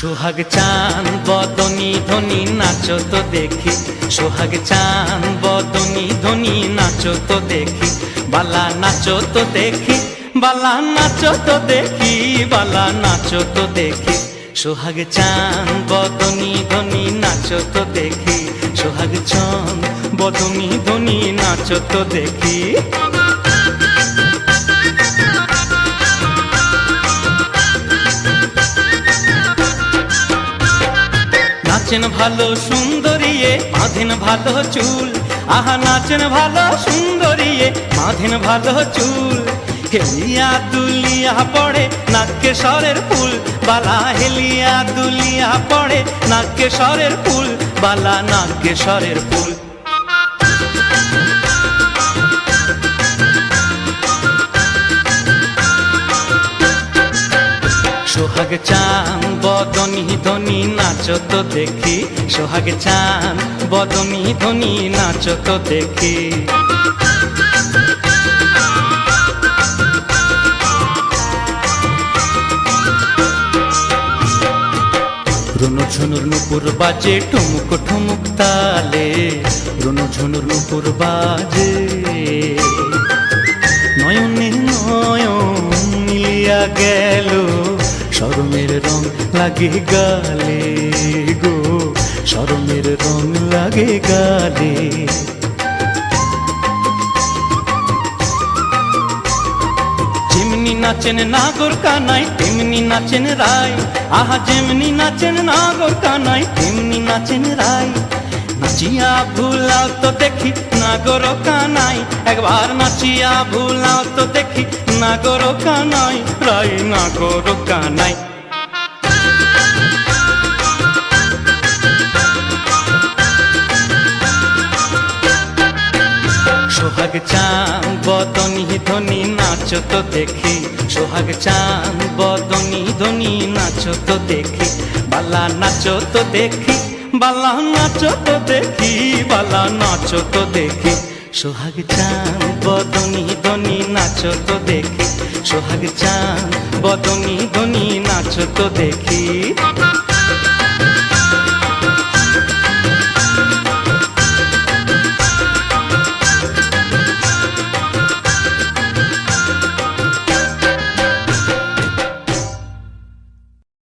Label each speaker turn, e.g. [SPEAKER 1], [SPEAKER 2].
[SPEAKER 1] সোহাগ চান বদনি ধনি, নাচো তো দেখি। সোহাগ চান বদনি ধনি, নাচো তো দেখি। বালা নাচো তো দেখি, বালা নাচো তো দেখি, বালা নাচো তো দেখি। সোহাগ চান বদনি ধনি, নাচো তো দেখি। সোহাগ চান বদনি ধনি, নাচো তো দেখি। নাচেন ভালো সুন্দরিয়ে, বাঁধেন ভালো চুল। আহা, নাচেন ভালো সুন্দরিয়ে, বাঁধেন ভালো চুল। হেলিয়া দুলিয়া পড়ে নাকে সরের ফুল। বালা হেলিয়া দুলিয়া পড়ে নাকে সরের ফুল। বালা নাকে সরের ফুল। সোহাগ চান বদনি ধনি নাচো তো দেখি। সোহাগ চান বদনি ধনি নাচো তো দেখি। রুনু ঝুনুর নুপুর বাজে, ঠুমুক ঠুমুক তালে। রুনু ঝুনুর নুপুর বাজে। নয়নে নয়ন মিলিয়া গেল। শরমের রং লাগে গালে গো, শরমের রং লাগে গালে। যেমনি নাচেন নাগর কানাই, তেমনি নাচেন রায়। আহা, যেমনি নাচেন নাগর কানাই, তেমনি নাচেন রায়। নাচিয়া ভুলাও তো দেখি নাগর কানাই একবার নাচিয়া ভুলাও তো দেখি নাগর কানাই রায় নাগর কানাই সোহাগ চান বদনি ধনি নাচ তো দেখি। সোহাগ চান বদনি ধনি নাচ তো দেখি। বালা নাচ তো দেখি। বালা নাচ তো দেখি, বালা নাচ তো দেখি। সোহাগ চাঁদ, বদনি ধনি নাচ তো দেখি। সোহাগ চাঁদ, বদনি ধনি নাচ তো দেখি।